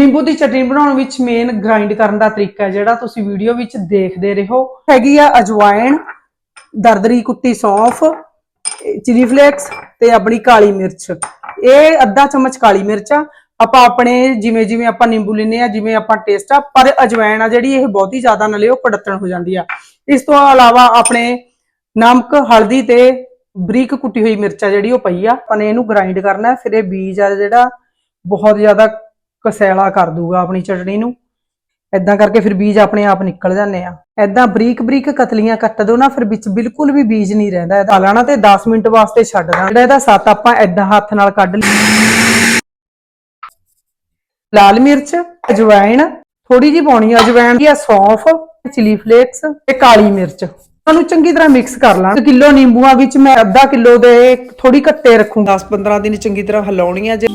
ਨਿੰਬੂ ਦੀ ਚਟਨੀ ਬਣਾਉਣ ਵਿੱਚ ਮੇਨ ਗ੍ਰਾਈਂਡ ਕਰਨ ਦਾ ਤਰੀਕਾ ਹੈ ਜਿਹੜਾ ਤੁਸੀਂ ਵੀਡੀਓ ਵਿੱਚ ਦੇਖਦੇ ਰਹੋ। ਹੈਗੀ ਆ ਅਜਵਾਇਣ, ਦਰਦਰੀ ਕੁੱਤੀ ਸੌਂਫ ਚਿਲੀ ਫਲੇਕਸ ਤੇ ਆਪਣੀ ਕਾਲੀ ਮਿਰਚ। ਇਹ ਅੱਧਾ ਚਮਚ ਕਾਲੀ ਮਿਰਚ ਆ। ਆਪਾਂ ਆਪਣੇ ਜਿਵੇਂ ਜਿਵੇਂ ਆਪਾਂ ਨਿੰਬੂ ਲੈਨੇ ਆ, ਜਿਵੇਂ ਆਪਾਂ ਟੇਸਟ ਆ, ਪਰ ਅਜਵਾਇਣ ਆ ਜਿਹੜੀ ਇਹ ਬਹੁਤ ਹੀ ਜ਼ਿਆਦਾ ਨਾ ਉਹ ਕੜਤਣ ਹੋ ਜਾਂਦੀ ਆ। ਇਸ ਤੋਂ ਇਲਾਵਾ ਆਪਣੇ ਨਮਕ, ਹਲਦੀ ਤੇ ਬਰੀਕ ਕੁੱਟੀ ਹੋਈ ਮਿਰਚ ਆ ਜਿਹੜੀ ਉਹ ਪਈ ਆ। ਆਪਾਂ ਨੇ ਇਹਨੂੰ ਗ੍ਰਾਈਂਡ ਕਰਨਾ ਫਿਰ ਇਹ ਬੀਜ ਆ ਜਿਹੜਾ ਬਹੁਤ ਜ਼ਿਆਦਾ ਕਸੈਲਾ ਕਰ ਦੂਗਾ ਆਪਣੀ ਚਟਣੀ ਨੂੰ। ਐਦਾਂ ਕਰਕੇ ਫਿਰ ਬੀਜ ਆਪਣੇ ਆਪ ਨਿਕਲ ਜਾਂਦੇ ਆ। ਐਦਾਂ ਬਰੀਕ ਬਰੀਕ ਕਤਲੀਆਂ ਕੱਟ ਦੋ ਨਾ, ਫਿਰ ਵਿੱਚ ਬਿਲਕੁਲ ਵੀ ਬੀਜ ਨਹੀਂ ਰਹਿੰਦਾ। ਇਹਦਾ ਲਾਣਾ ਤੇ 10 ਮਿੰਟ ਵਾਸਤੇ ਛੱਡ ਦਾਂ ਜਿਹੜਾ ਇਹਦਾ ਸੱਤ ਆਪਾਂ ਐਦਾਂ ਹੱਥ ਨਾਲ ਕੱਢ ਲਈ ਲਾਲ ਮਿਰਚ, ਅਜਵਾਇਣ ਥੋੜੀ ਜਿਹੀ ਪਾਉਣੀ ਆ। ਅਜਵਾਇਣ ਦੀ ਆ? ਸੌਂਫ, ਚਿਲੀ ਫਲੇਕਸ ਤੇ ਕਾਲੀ ਮਿਰਚ। ਉਹਨੂੰ ਚੰਗੀ ਤਰ੍ਹਾਂ ਮਿਕਸ ਕਰ ਲਾਂ ਕਿਲੋ ਨਿੰਬੂਆਂ ਵਿੱਚ ਮੈਂ ਅੱਧਾ ਕਿਲੋ ਦੇ ਥੋੜੀ ਕੱਟੇ ਰੱਖੂੰ 10-15 ਦਿਨ ਚੰਗੀ ਤਰ੍ਹਾਂ ਹਿਲਾਉਣੀ ਆ ਜੇ।